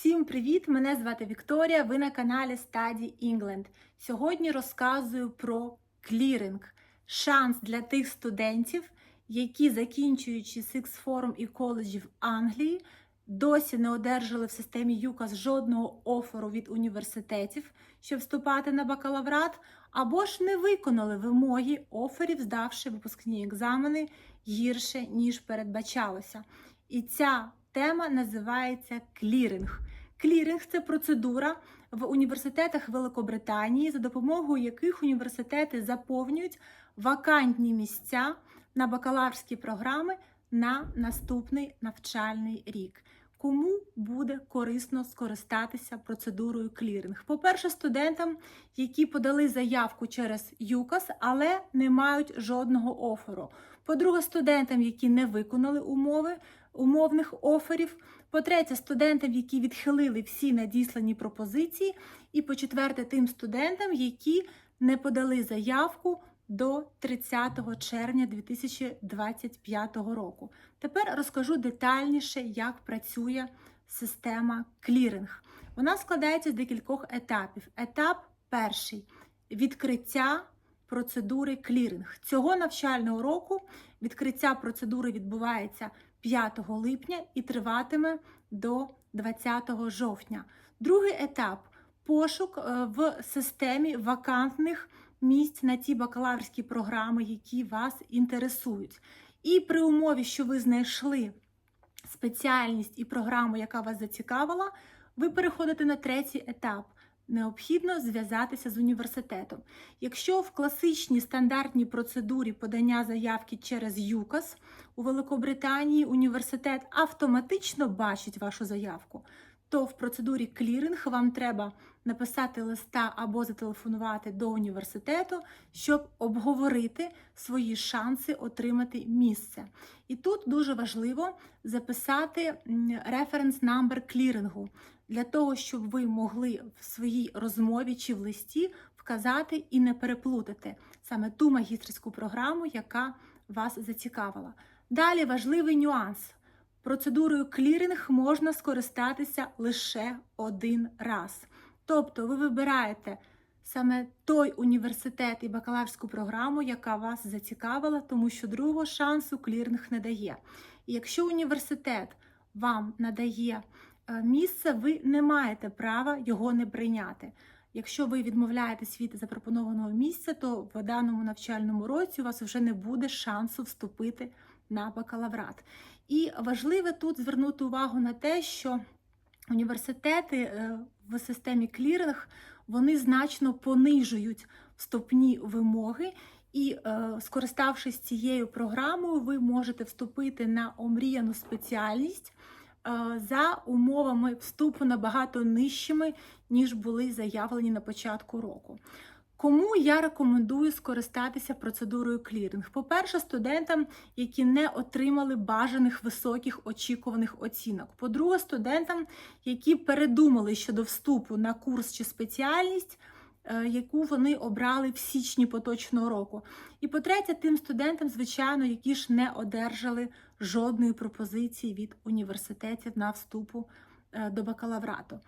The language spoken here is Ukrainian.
Всім привіт! Мене звати Вікторія. Ви на каналі Study England. Сьогодні розказую про кліринг. Шанс для тих студентів, які, закінчуючи Sixth Form і коледжі в Англії, досі не одержали в системі ЮКАС жодного оферу від університетів, щоб вступати на бакалаврат, або ж не виконали вимоги оферів, здавши випускні екзамени гірше, ніж передбачалося. І ця тема називається кліринг. Кліринг це процедура в університетах Великобританії, за допомогою яких університети заповнюють вакантні місця на бакалаврські програми на наступний навчальний рік. Кому буде корисно скористатися процедурою кліринг? По-перше, студентам, які подали заявку через ЮКАС, але не мають жодного оферу. По-друге, студентам, які не виконали умови умовних оферів. По-третє, студентам, які відхилили всі надіслані пропозиції. І по-четверте, тим студентам, які не подали заявку до 30 червня 2025 року. Тепер розкажу детальніше, як працює система кліринг. Вона складається з декількох етапів. Етап перший відкриття процедури кліринг. Цього навчального року відкриття процедури відбувається 5 липня і триватиме до 20 жовтня. Другий етап пошук е, в системі вакантних місць на ті бакалаврські програми, які вас інтересують. І при умові, що ви знайшли спеціальність і програму, яка вас зацікавила, ви переходите на третій етап. Необхідно зв'язатися з університетом. Якщо в класичній стандартній процедурі подання заявки через ЮКАС у Великобританії університет автоматично бачить вашу заявку, то в процедурі кліринг вам треба написати листа або зателефонувати до університету, щоб обговорити свої шанси отримати місце. І тут дуже важливо записати референс намбер клірингу для того, щоб ви могли в своїй розмові чи в листі вказати і не переплутати саме ту магістерську програму, яка вас зацікавила. Далі важливий нюанс. Процедурою кліринг можна скористатися лише один раз. Тобто ви вибираєте саме той університет і бакалаврську програму, яка вас зацікавила, тому що другого шансу кліринг не дає. І якщо університет вам надає е, місце, ви не маєте права його не прийняти. Якщо ви відмовляєтесь від запропонованого місця, то в даному навчальному році у вас вже не буде шансу вступити на бакалаврат. І важливо тут звернути увагу на те, що університети е, в системі кліринг вони значно понижують вступні вимоги. І, е, скориставшись цією програмою, ви можете вступити на омріяну спеціальність е, за умовами вступу набагато нижчими, ніж були заявлені на початку року. Кому я рекомендую скористатися процедурою кліринг? По-перше, студентам, які не отримали бажаних високих очікуваних оцінок. По-друге, студентам, які передумали щодо вступу на курс чи спеціальність, е, яку вони обрали в січні поточного року. І по-третє, тим студентам, звичайно, які ж не одержали жодної пропозиції від університетів на вступу е, до бакалаврату.